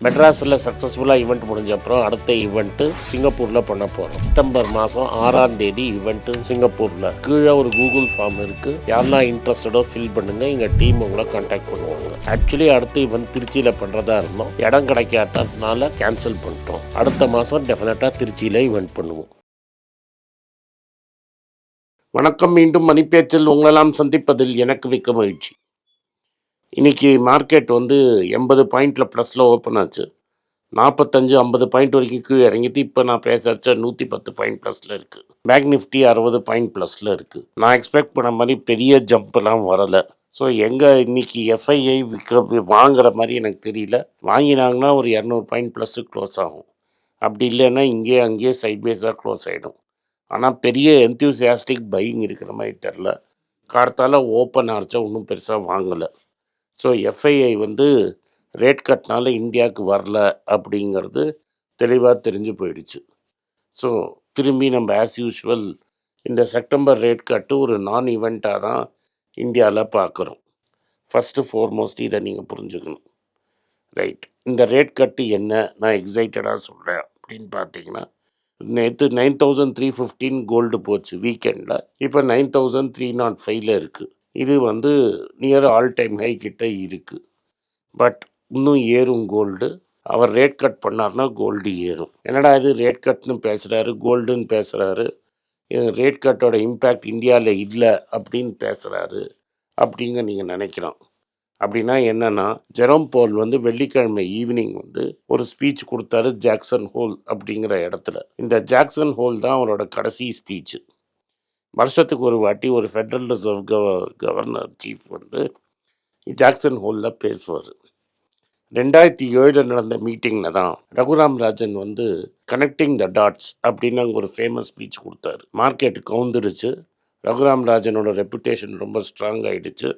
மெட்ராஸில் சக்ஸஸ்ஃபுல்லாக ஈவெண்ட் முடிஞ்ச அப்புறம் அடுத்த ஈவெண்ட்டு சிங்கப்பூரில் பண்ண போகிறோம் செப்டம்பர் மாதம் ஆறாம் தேதி ஈவெண்ட்டு சிங்கப்பூரில். கீழே ஒரு கூகுள் ஃபார்ம் இருக்குது யாரெல்லாம் இன்ட்ரெஸ்டடோ ஃபில் பண்ணுங்கள் எங்கள் டீம் உங்களை கான்டாக்ட் பண்ணுவாங்க. ஆக்சுவலி அடுத்த ஈவெண்ட் திருச்சியில் பண்ணுறதா இருந்தோம். இடம் கிடைக்காததுனால கேன்சல் பண்ணிட்டோம். அடுத்த மாதம் டெஃபினட்டாக திருச்சியில் ஈவெண்ட் பண்ணுவோம். வணக்கம். மீண்டும் மணிப்பேச்சில் உங்களெல்லாம் சந்திப்பதில் எனக்கு மிக்க மகிழ்ச்சி. இன்றைக்கி மார்க்கெட் வந்து எண்பது பாயிண்டில் ப்ளஸில் ஓப்பன் ஆச்சு. நாற்பத்தஞ்சு ஐம்பது பாயிண்ட் வரைக்கும் கீழே இறங்கிட்டு இப்போ நான் பேச நூற்றி பத்து பாயிண்ட் ப்ளஸில் இருக்குது பேங்க் நிஃப்டி அறுபது பாயிண்ட் ப்ளஸில் இருக்குது நான் எக்ஸ்பெக்ட் பண்ண மாதிரி பெரிய ஜம்ப்லாம் வரலை. ஸோ எங்கே இன்றைக்கி எஃப்ஐஐ விற்க வாங்குற மாதிரி எனக்கு தெரியல. வாங்கினாங்கன்னா ஒரு இரநூறு பாயிண்ட் ப்ளஸ்ஸு க்ளோஸ் ஆகும். அப்படி இல்லைன்னா இங்கேயே அங்கேயே சைட்வேஸாக க்ளோஸ் ஆகிடும் ஆனால் பெரிய என்த்யூசியாஸ்டிக் பையிங் இருக்கிற மாதிரி தெரில கார்த்தால ஓப்பன் ஆச்சா ஒன்றும் பெருசாக வாங்கலை. ஸோ எஃப்ஐஐ வந்து ரேட் கட்னால இந்தியாவுக்கு வரல அப்படிங்கிறது தெளிவாக தெரிஞ்சு போயிடுச்சு. ஸோ திரும்பி நம்ம ஆஸ் யூஷுவல் இந்த செப்டம்பர் ரேட் கட்டு ஒரு நான் ஈவெண்ட்டாக தான் இந்தியாவில் பார்க்குறோம் ஃபஸ்ட்டு ஃபோர்மோஸ்ட் இதை நீங்கள் புரிஞ்சுக்கணும். ரைட் இந்த ரேட் கட்டு என்ன? நான் எக்ஸைட்டடாக சொல்கிறேன் அப்படின்னு பார்த்தீங்கன்னா நேற்று nine thousand three fifteen gold போச்சு வீக்கெண்டில் இப்போ நைன் தௌசண்ட் த்ரீ நாட் ஃபைவ்ல இருக்குது இது வந்து நியர் ஆல் டைம் ஹை கிட்ட இருக்குது பட் இன்னும் ஏறும் கோல்டு அவர் ரேட் கட் பண்ணார்னா கோல்டு ஏறும். என்னடா இது ரேட் கட்னு பேசுகிறாரு கோல்டுன்னு பேசுகிறாரு ரேட் கட்டோட இம்பேக்ட் இந்தியாவில் இல்லை அப்படின்னு பேசுகிறாரு அப்படிங்க நீங்கள் நினைக்கிறோம். அப்படின்னா என்னன்னா ஜெரோம் போல் வந்து வெள்ளிக்கிழமை ஈவினிங் வந்து ஒரு ஸ்பீச் கொடுத்தாரு ஜாக்சன் ஹோல் அப்படிங்கிற இடத்துல. இந்த ஜாக்சன் ஹோல் தான் அவரோட கடைசி ஸ்பீச்சு வருஷத்துக்கு ஒரு வாட்டி ஒரு ஃபெட்ரல் ரிசர்வ் கவ கவர்னர் சீஃப் வந்து ஜாக்சன் ஹோலில் பேசுவார். ரெண்டாயிரத்தி ஏழில் நடந்த மீட்டிங்கில் தான் ரகுராம் ராஜன் வந்து கனெக்டிங் த டாட்ஸ் அப்படின்னு அங்கே ஒரு ஃபேமஸ் ஸ்பீச் கொடுத்தாரு. மார்க்கெட் கவுந்துருச்சு. ரகுராம் ராஜனோட ரெப்புடேஷன் ரொம்ப ஸ்ட்ராங் ஆகிடுச்சு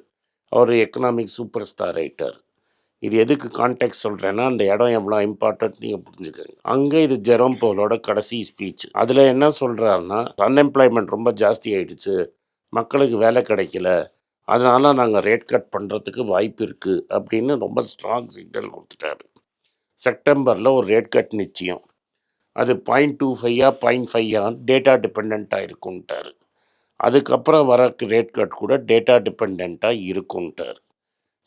அவர் எக்கனாமிக் சூப்பர் ஸ்டார் ஆயிட்டார். இது எதுக்கு கான்டெக்ட் சொல்கிறேன்னா அந்த இடம் எவ்வளோ இம்பார்ட்டன்ட் நீங்கள் புரிஞ்சுக்கோங்க. அங்கே இது ஜெரோம் போலோட கடைசி ஸ்பீச் அதில் என்ன சொல்கிறாருன்னா அன்எம்ப்ளாய்மெண்ட் ரொம்ப ஜாஸ்தி ஆயிடுச்சு மக்களுக்கு வேலை கிடைக்கல அதனால் நாங்கள் ரேட் கட் பண்ணுறதுக்கு வாய்ப்பு இருக்குது அப்படின்னு ரொம்ப ஸ்ட்ராங் சிக்னல் கொடுத்துட்டாரு. செப்டம்பரில் ஒரு ரேட் கட் நிச்சயம். அது பாயிண்ட் டூ ஃபைவா பாயிண்ட் ஃபைவா டேட்டா டிபெண்ட்டாக இருக்குன்ட்டாரு அதுக்கப்புறம் வர ரேட் கட் கூட டேட்டா டிபெண்ட்டாக இருக்குன்ட்டார்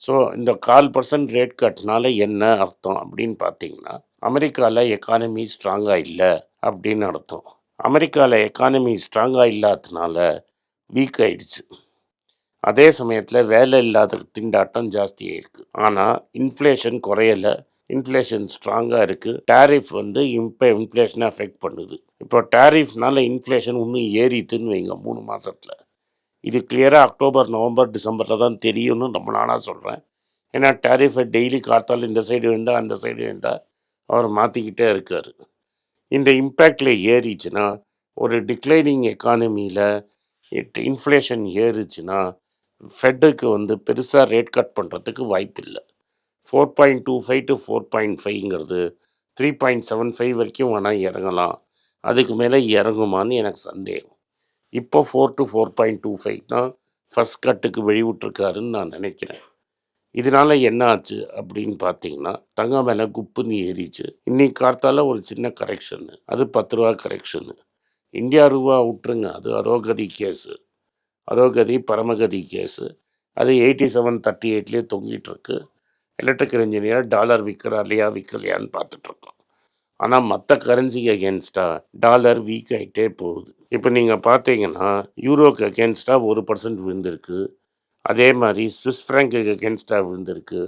ஸோ இந்த கால் பர்சன்ட் ரேட் கட்னால என்ன அர்த்தம் அப்படின்னு பார்த்தீங்கன்னா அமெரிக்காவில் எக்கானமி ஸ்ட்ராங்காக இல்லை அப்படின்னு அர்த்தம். அமெரிக்காவில் எக்கானமி ஸ்ட்ராங்காக இல்லாததுனால வீக் ஆயிடுச்சு. அதே சமயத்தில் வேலை இல்லாத திண்டாட்டம் ஜாஸ்தியாக இருக்குது ஆனால் இன்ஃப்ளேஷன் குறையலை. இன்ஃப்ளேஷன் ஸ்ட்ராங்காக இருக்குது டேரிஃப் வந்து இப்போ இன்ஃப்ளேஷனை அஃபெக்ட் பண்ணுது. இப்போ டேரிஃப்னால இன்ஃப்ளேஷன் இன்னும் ஏறித்துன்னு வைங்க மூணு மாதத்தில் இது கிளியராக அக்டோபர் நவம்பர் டிசம்பரில் தான் தெரியும்னு ரொம்ப நானாக சொல்கிறேன் ஏன்னா டேரிஃபை டெய்லி காத்தால் இந்த சைடு வேண்டா அந்த சைடு வேண்டா அவர் மாற்றிக்கிட்டே இருக்கார். இந்த இம்பேக்டில் ஏறிச்சுன்னா ஒரு டிக்ளைனிங் எக்கானமியில் இன்ஃப்ளேஷன் ஏறுச்சுன்னா ஃபெட்டுக்கு வந்து பெருசாக ரேட் கட் பண்ணுறதுக்கு வாய்ப்பு இல்லை four point two five to four point ஃபைவ்ங்கிறது three point seven five வரைக்கும் வேணால் இறங்கலாம். அதுக்கு மேலே இறங்குமான்னு எனக்கு சந்தேகம். இப்போ four to four point two five தான் ஃபஸ்ட் கட்டுக்கு வெளிவிட்டுருக்காருன்னு நான் நினைக்கிறேன். இதனால் என்ன ஆச்சு அப்படின்னு பார்த்தீங்கன்னா தங்கம் மேலே குப்புன்னு ஏறிச்சு. இன்னைக்கு கார்த்தால ஒரு சின்ன கரெக்ஷனு அது பத்து ரூபா கரெக்ஷனு இந்தியா ரூபா விட்டுருங்க அது அரோகதி கேஸு அரோகதி பரமகதி கேஸு அது எயிட்டி செவன் தேர்ட்டி எயிட்லேயே தொங்கிட்டுருக்கு எலக்ட்ரிக்கல் இன்ஜினியர் டாலர் விற்கிறா இல்லையா விற்கலையான்னு பார்த்துட்ருக்கோம் ஆனால் மற்ற கரன்சிக்கு அகேன்ஸ்டாக டாலர் வீக் ஆகிட்டே போகுது. இப்போ நீங்கள் பார்த்தீங்கன்னா யூரோக்கு அகேன்ஸ்டாக ஒரு பர்சன்ட் விழுந்திருக்கு. அதே மாதிரி ஸ்விஸ் ஃப்ராங்குக்கு அகேன்ஸ்டாக விழுந்திருக்கு.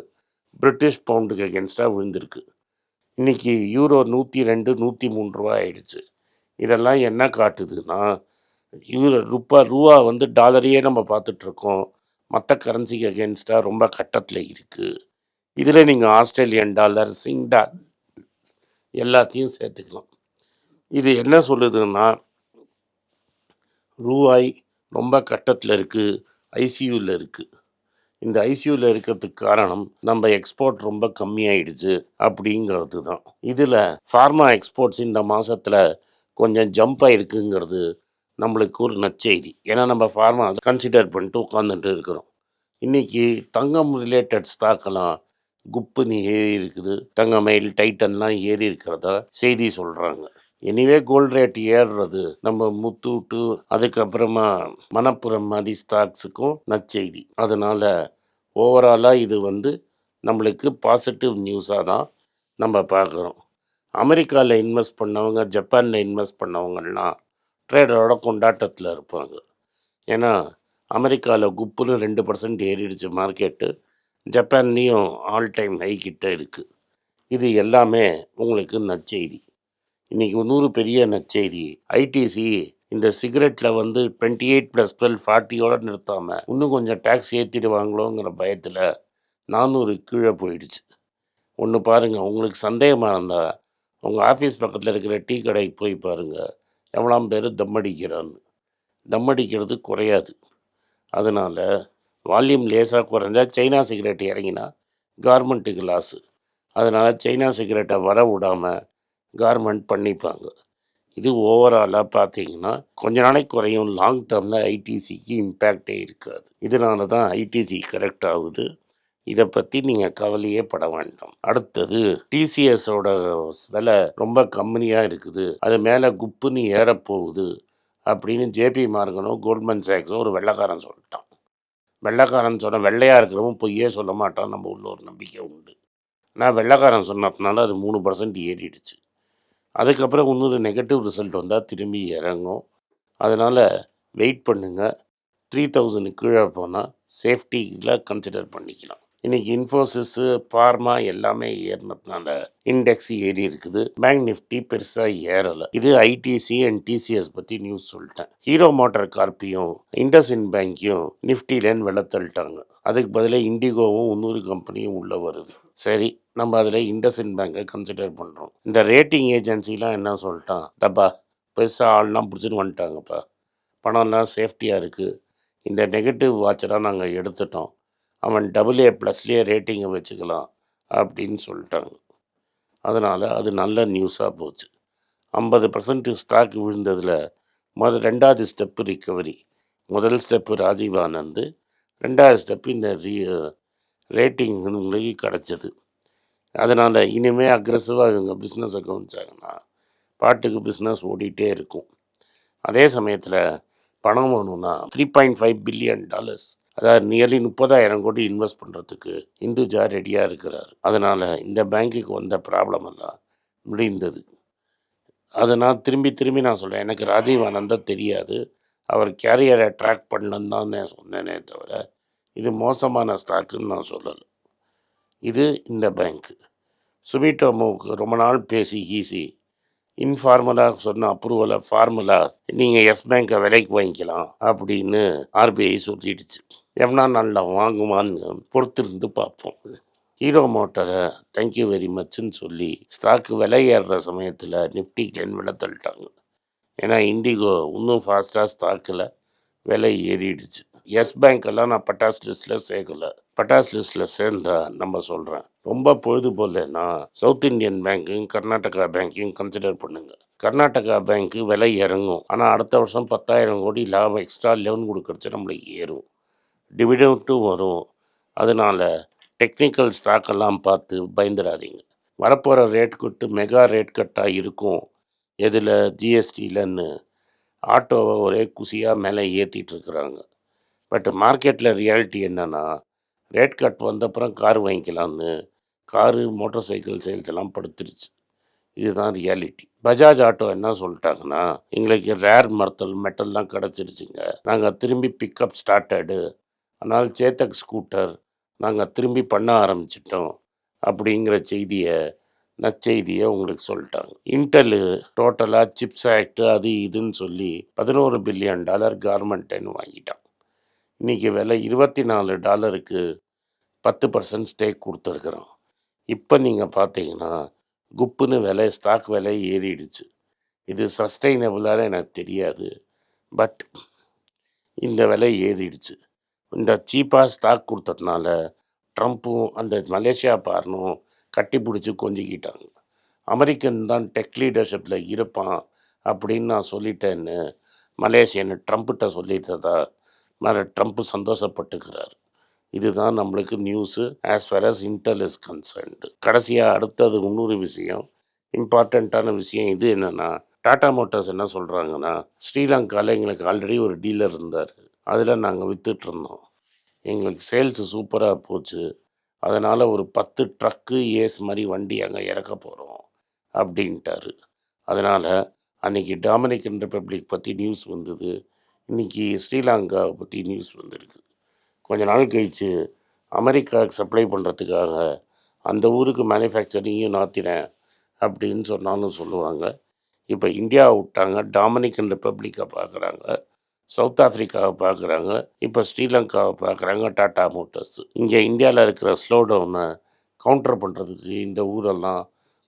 பிரிட்டிஷ் பவுண்டுக்கு அகேன்ஸ்டாக விழுந்திருக்கு. இன்றைக்கி யூரோ நூற்றி ரெண்டு நூற்றி மூணு ரூபா ஆயிடுச்சு. இதெல்லாம் என்ன காட்டுதுன்னா யூரோ ரூபா ரூபா வந்து டாலரையே நம்ம பார்த்துட்ருக்கோம் மற்ற கரன்சிக்கு அகேன்ஸ்டாக ரொம்ப கட்டத்தில் இருக்குது இதில் நீங்கள் ஆஸ்திரேலியன் டாலர் சிங் சிங்டா எல்லாத்தையும் சேர்த்துக்கலாம். இது என்ன சொல்லுதுன்னா ரூபாய் ரொம்ப கட்டத்தில் இருக்குது ஐசியூவில் இருக்குது இந்த ஐசியூவில் இருக்கிறதுக்கு காரணம் நம்ம எக்ஸ்போர்ட் ரொம்ப கம்மியாயிடுச்சு அப்படிங்கிறது தான். இதில் ஃபார்மா எக்ஸ்போர்ட்ஸ் இந்த மாதத்தில் கொஞ்சம் ஜம்ப் ஆகிருக்குங்கிறது நம்மளுக்கு ஒரு நற்செய்தி. ஏன்னா நம்ம ஃபார்மா கன்சிடர் பண்ணிட்டு உட்காந்துட்டு இருக்கிறோம். இன்னைக்கு தங்கம் ரிலேட்டட் ஸ்டாக்கெல்லாம் குப்புன்னு ஏறி இருக்குது. தங்கமயில் டைட்டன்லாம் ஏறி இருக்கிறதா செய்தி சொல்கிறாங்க எனிவே கோல்ட் ரேட் ஏறுறது. நம்ம முத்தூட்டு அதுக்கப்புறமா மணப்புறம் மாதிரி ஸ்டாக்ஸுக்கும் நற்செய்தி. அதனால் ஓவராலாக இது வந்து நம்மளுக்கு பாசிட்டிவ் நியூஸாக தான் நம்ம பார்க்குறோம். அமெரிக்காவில் இன்வெஸ்ட் பண்ணவங்க ஜப்பானில் இன்வெஸ்ட் பண்ணவங்கலாம் ட்ரேடரோட கொண்டாட்டத்தில் இருப்பாங்க. ஏன்னா அமெரிக்காவில் குப்புன்னு ரெண்டு பர்சன்ட் ஏறிடுச்சு மார்க்கெட்டு ஜப்பான்லேயும் ஆல் டைம் ஹை கிட்ட இருக்குது இது எல்லாமே உங்களுக்கு நற்செய்தி. இன்றைக்கி இன்னொரு பெரிய நச்செய்தி ஐடிசி இந்த சிகரெட்டில் வந்து டுவெண்ட்டி எயிட் ப்ளஸ் டுவெல் ஃபார்ட்டியோட நிறுத்தாமல் இன்னும் கொஞ்சம் டேக்ஸ் ஏற்றிடுவாங்களோங்கிற பயத்தில் நானூறு கீழே போயிடுச்சு. ஒன்று பாருங்கள் உங்களுக்கு சந்தேகமாக இருந்தால் உங்கள் ஆஃபீஸ் பக்கத்தில் இருக்கிற டீ கடைக்கு போய் பாருங்கள் எவ்வளோ பேர் தம் தம்மடிக்கிறது தம் அடிக்கிறது குறையாது. அதனால் வால்யூம் லேசாக குறைஞ்சா சைனா சிகரெட் இறங்கினா கார்மெண்ட்டுக்கு லாஸு அதனால் சைனா சிகரெட்டை வர விடாமல் கார்மெண்ட் பண்ணிப்பாங்க. இது ஓவராலாக பார்த்தீங்கன்னா கொஞ்ச நாளைக்கு குறையும். லாங் டேர்மில் ஐடிசிக்கு இம்பேக்டே இருக்காது. இதனால தான் ஐடிசி கரெக்ட் ஆகுது. இதை பற்றி நீங்கள் கவலையே பட வேண்டாம். அடுத்தது டிசிஎஸோட விலை ரொம்ப கம்மியாக இருக்குது. அது மேலே குப்புன்னு ஏறப்போகுது அப்படின்னு ஜேபி மார்கனும் கோல்ட்மேன் சாக்ஸோ ஒரு வெள்ளைக்காரன் சொல்லிட்டான். வெள்ளைக்காரன் சொன்ன வெள்ளையாக இருக்கிறவன் பொய்யே சொல்ல மாட்டான் நம்ம உள்ள ஒரு நம்பிக்கை உண்டு. நான் வெள்ளைக்காரன் சொன்னதுனால அது மூணு பர்சன்ட் ஏறிடுச்சு. அதுக்கப்புறம் இன்னொரு நெகட்டிவ் ரிசல்ட் வந்தால் திரும்பி இறங்கும். அதனால் வெயிட் பண்ணுங்கள் த்ரீ தௌசண்ட் கீழே போனால் சேஃப்டியில் கன்சிடர் பண்ணிக்கலாம். இன்றைக்கி இன்ஃபோசிஸு பார்மா எல்லாமே ஏறினதுனால இண்டெக்ஸ் ஏறி இருக்குது. பேங்க் நிஃப்டி பெருசாக ஏறலை. இது ஐடிசி அண்ட் டிசிஎஸ் பற்றி நியூஸ் சொல்லிட்டேன். ஹீரோ மோட்டார் கார்பியும் இண்டஸ்இன் பேங்க்கையும் நிஃப்டிலேன்னு வெள்ள தள்ளிட்டாங்க அதுக்கு பதிலாக இண்டிகோவும் இன்னொரு கம்பெனியும் உள்ளே வருது. சரி நம்ம அதில் இண்டஸ்இன் பேங்கை கன்சிடர் பண்ணுறோம் இந்த ரேட்டிங் ஏஜென்சிலாம் என்ன சொல்லிட்டான்? டப்பா பெருசாக ஆள்லாம் பிடிச்சின்னு வந்துட்டாங்கப்பா. பணம்லாம் சேஃப்டியாக இருக்குது இந்த நெகட்டிவ் வாட்செல்லாம் நாங்கள் எடுத்துட்டோம். அவன் டபுள் ஏ ப்ளஸ்லேயே ரேட்டிங்கை வச்சுக்கலாம் அப்படின்னு சொல்லிட்டாங்க. அதனால் அது நல்ல நியூஸாக போச்சு. ஐம்பது பர்சன்ட் ஸ்டாக் விழுந்ததில் முதல் ரெண்டாவது ஸ்டெப்பு ரிக்கவரி முதல் ஸ்டெப்பு ராஜீவ் ஆனந்த் ரெண்டாவது ஸ்டெப்பு இந்த ரீ ரேட்டிங் உங்களுக்கு கிடச்சிது. அதனால் இனிமேல் அக்ரெசிவாக இவங்க பிஸ்னஸை கவனிச்சாங்கன்னா பாட்டுக்கு பிஸ்னஸ் ஓடிட்டே இருக்கும். அதே சமயத்தில் பணம் வேணும்னா three point five billion dollars அதாவது நியர்லி முப்பதாயிரம் கோடி இன்வெஸ்ட் பண்ணுறதுக்கு இந்துஜா ரெடியாக இருக்கிறார். அதனால் இந்த பேங்க்குக்கு வந்த ப்ராப்ளம் எல்லாம் முடிந்தது. அதை நான் திரும்பி திரும்பி நான் சொல்கிறேன் எனக்கு ராஜீவ் ஆனந்தா தெரியாது. அவர் கேரியரை ட்ராக் பண்ணலன்னு தான் நான் சொன்னேனே தவிர இது மோசமான ஸ்டாக்குன்னு நான் சொல்லலை. இது இந்த பேங்க்கு சுமிட்டோமோவுக்கு ரொம்ப நாள் பேசி ஈஸி இன்ஃபார்மலாக சொன்ன அப்ரூவலை ஃபார்முலா நீங்கள் எஸ் பேங்கை விலைக்கு வாங்கிக்கலாம் அப்படின்னு ஆர்பிஐ சொல்லிடுச்சு. எவ்வளோ நல்லா வாங்குவான்னு பொறுத்திருந்து பார்ப்போம். ஹீரோ மோட்டரை தேங்க்யூ வெரி மச்ன்னு சொல்லி ஸ்டாக்கு விலை ஏறுற சமயத்தில் நிஃப்டி கிளென் விலை தள்ளிட்டாங்க. ஏன்னா இண்டிகோ இன்னும் ஃபாஸ்ட்டாக ஸ்டாக்கில் விலை ஏறிடுச்சு. எஸ் பேங்க்கெல்லாம் நான் பட்டாஸ் லிஸ்ட்டில் சேர்க்கலை. பட்டாஸ் லிஸ்ட்டில் சேர்ந்தா நம்ம சொல்கிறேன் ரொம்ப பொழுது போலன்னா சவுத் இந்தியன் பேங்க்கும் கர்நாடகா பேங்க்கையும் கன்சிடர் பண்ணுங்க. கர்நாடகா பேங்க்கு விலை இறங்கும் ஆனால் அடுத்த வருஷம் பத்தாயிரம் கோடி லாபம் எக்ஸ்ட்ரா லோன் கொடுக்கறச்சு நம்மளுக்கு ஏறும். டிவிடெண்ட்டும் வரும். அதனால் டெக்னிக்கல் ஸ்டாக்கெல்லாம் பார்த்து பயந்துடாதீங்க. வரப்போகிற ரேட் கட்டு மெகா ரேட் கட்டாக இருக்கும். எதில்? ஜிஎஸ்டிலன்னு ஆட்டோவை ஒரே குசியாக மேலே ஏற்றிட்டு இருக்கிறாங்க. பட் மார்க்கெட்டில் ரியாலிட்டி என்னென்னா ரேட் கட் வந்தப்புறம் கார் வாங்கிக்கலாம்னு காரு மோட்டார் சைக்கிள் சேல்ஸ் எல்லாம் படுத்துருச்சு. இதுதான் ரியாலிட்டி பஜாஜ் ஆட்டோ என்ன சொல்லிட்டாங்கன்னா எங்களுக்கு ரேர் மர்த்தல் மெட்டல்லாம் கிடச்சிருச்சுங்க. நாங்கள் திரும்பி பிக்கப் ஸ்டார்டடு அதனால் சேத்தக் ஸ்கூட்டர் நாங்கள் திரும்பி பண்ண ஆரம்பிச்சிட்டோம். அப்படிங்கிற செய்தியை நற்செய்தியை உங்களுக்கு சொல்லிட்டாங்க. இன்டலு டோட்டலாக சிப்ஸ் ஆக்ட் அது இதுன்னு சொல்லி பதினோரு பில்லியன் டாலர் கார்மெண்ட்டுன்னு வாங்கிட்டான் இன்றைக்கி விலை இருபத்தி நாலு டாலருக்கு பத்து பர்சன்ட் ஸ்டேக் கொடுத்துருக்குறோம். இப்போ நீங்கள் பார்த்தீங்கன்னா குப்புன்னு விலை ஸ்டாக் விலை ஏறிடுச்சு. இது சஸ்டைனபிளாக எனக்கு தெரியாது. பட் இந்த விலை ஏறிடுச்சு. இந்த சீப்பாக ஸ்டாக் கொடுத்ததுனால ட்ரம்ப்பும் அந்த மலேசியா பார்னும் கட்டி பிடிச்சி கொஞ்சிக்கிட்டாங்க. அமெரிக்கன் தான் டெக் லீடர்ஷிப்பில் இருப்பான் அப்படின்னு நான் சொல்லிட்டேன்னு மலேசியன்னு ட்ரம்ப்கிட்ட சொல்லிட்டதா மேலே ட்ரம்ப் சந்தோஷப்பட்டுக்கிறார். இதுதான் நம்மளுக்கு news as far as Intel is concerned கடைசியாக அடுத்தது இன்னொரு விஷயம் இம்பார்ட்டண்ட்டான விஷயம் இது என்னென்னா டாடா மோட்டார்ஸ் என்ன சொல்கிறாங்கன்னா ஸ்ரீலங்காவில் எங்களுக்கு ஆல்ரெடி ஒரு டீலர் இருந்தார். அதில் நாங்கள் விற்றுட்ருந்தோம் எங்களுக்கு சேல்ஸு சூப்பராக போச்சு. அதனால் ஒரு பத்து ட்ரக்கு ஏஸ் மாதிரி வண்டி அங்கே இறக்க போகிறோம் அப்படின்ட்டாரு. அதனால் அன்றைக்கி டாமினிக்கன் ரிப்பப்ளிக் பற்றி நியூஸ் வந்தது. இன்னைக்கு ஸ்ரீலங்காவை பற்றி நியூஸ் வந்திருக்கு. கொஞ்ச நாள் கழித்து அமெரிக்காவுக்கு சப்ளை பண்ணுறதுக்காக அந்த ஊருக்கு மேனுஃபேக்சரிங்கையும் நாத்தினேன் அப்படின்னு சொன்னாலும் சொல்லுவாங்க. இப்போ இந்தியா விட்டாங்க டாமினிக்கன் ரிப்பப்ளிக்கை பார்க்குறாங்க சவுத் ஆஃப்ரிக்காவை பார்க்குறாங்க இப்போ ஸ்ரீலங்காவை பார்க்குறாங்க டாட்டா மோட்டார்ஸ் இங்கே இந்தியாவில் இருக்கிற ஸ்லோ டவுனை கவுண்டர் பண்ணுறதுக்கு இந்த ஊரெல்லாம்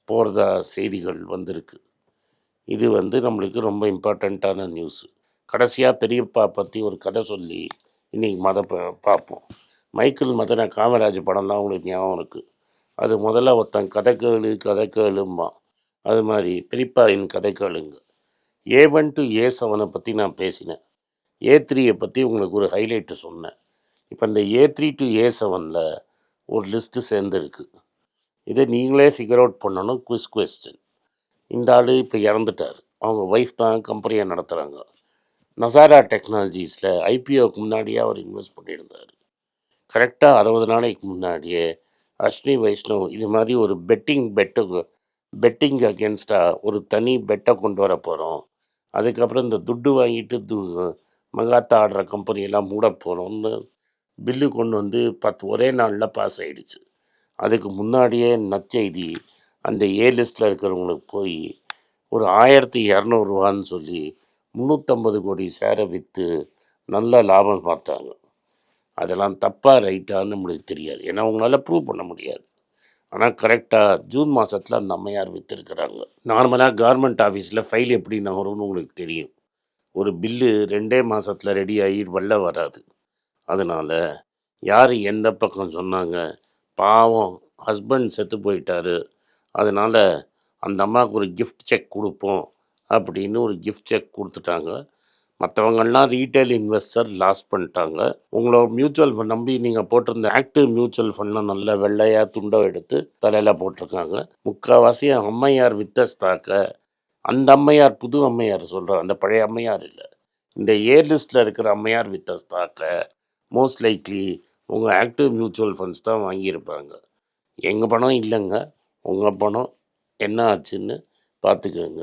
போகிறதா செய்திகள் வந்திருக்கு. இது வந்து நம்மளுக்கு ரொம்ப இம்பார்ட்டண்ட்டான நியூஸு கடைசியாக பெரியப்பா பற்றி ஒரு கதை சொல்லி இன்றைக்கி மத பார்ப்போம். மைக்கேல் மதன காமராஜ் தான் உங்களுக்கு ஞாபகம் இருக்குது அது முதல்ல ஒருத்தன் கதை கேளு கதை கேளும்பான் அது மாதிரி பெரியப்பாவின் கதை கேளுங்க. ஏ ஒன் டு ஏ செவனை பற்றி நான் பேசினேன். ஏ த்ரீயை பற்றி உங்களுக்கு ஒரு ஹைலைட்டு சொன்னேன். இப்போ இந்த ஏ த்ரீ டு ஏ செவனில் ஒரு லிஸ்ட்டு சேர்ந்துருக்கு. இதை நீங்களே ஃபிகர் அவுட் பண்ணணும் குவிஸ் கொஸ்டின் இந்த ஆள் இப்போ இறந்துட்டார். அவங்க ஒய்ஃப் தான் கம்பெனியை நடத்துகிறாங்க நசாரா டெக்னாலஜிஸில் ஐபிஓக்கு முன்னாடியே அவர் இன்வெஸ்ட் பண்ணியிருந்தார். கரெக்டாக அறுபது நாளைக்கு முன்னாடியே அஸ்வினி வைஷ்ணவ் இது மாதிரி ஒரு பெட்டிங் பெட்டு பெட்டிங் அகேன்ஸ்டாக ஒரு தனி பெட்டை கொண்டு வர போகிறோம் அதுக்கப்புறம் இந்த துட்டு வாங்கிட்டு து மகாத்தா ஆடுற கம்பெனியெல்லாம் மூட போகிறோம்னு பில்லு கொண்டு வந்து பத்து ஒரே நாளில் பாஸ் ஆகிடுச்சு அதுக்கு முன்னாடியே நற்செய்தி அந்த ஏ லிஸ்ட்டில் இருக்கிறவங்களுக்கு போய் ஒரு ஆயிரத்தி இரநூறுவான்னு சொல்லி முந்நூற்றம்பது கோடி ஷேரை விற்று நல்ல லாபம் பார்த்தாங்க. அதெல்லாம் தப்பாக ரைட்டான்னு நம்மளுக்கு தெரியாது. ஏன்னா அவங்களால ப்ரூவ் பண்ண முடியாது. ஆனால் கரெக்டாக ஜூன் மாதத்தில் அந்த அம்மையார் விற்றுருக்குறாங்க நார்மலாக கவர்மெண்ட் ஆஃபீஸில் ஃபைல் எப்படி நகரும்னு உங்களுக்கு தெரியும். ஒரு பில்லு ரெண்டே மாதத்தில் ரெடி ஆகி வெளில வராது. அதனால் யார் எந்த பக்கம் சொன்னாங்க? பாவம் ஹஸ்பண்ட் செத்து போயிட்டாரு. அதனால் அந்த அம்மாவுக்கு ஒரு கிஃப்ட் செக் கொடுப்போம். அப்படின்னு ஒரு கிஃப்ட் செக் கொடுத்துட்டாங்க. மற்றவங்கெல்லாம் ரீட்டைல் இன்வெஸ்டர் லாஸ் பண்ணிட்டாங்க. உங்களோட மியூச்சுவல் ஃபண்ட் நம்பி நீங்கள் போட்டிருந்த ஆக்டிவ் மியூச்சுவல் ஃபண்டை நல்ல வெள்ளையாக துண்டை எடுத்து தலையில் போட்டிருக்காங்க. முக்கால்வாசி அம்மையார் வித்த ஸ்டாக்கை அந்த அம்மையார் புது அம்மையார் சொல்கிறார் அந்த பழைய அம்மையார் இல்லை. இந்த ஏர் லிஸ்ட்டில் இருக்கிற அம்மையார் வித்த ஸ்டாக்கை மோஸ்ட் லைக்லி உங்கள் ஆக்டிவ் மியூச்சுவல் ஃபண்ட்ஸ் தான் வாங்கியிருப்பாங்க. எங்கள் பணம் இல்லைங்க. உங்கள் பணம் என்ன ஆச்சுன்னு பார்த்துக்கோங்க.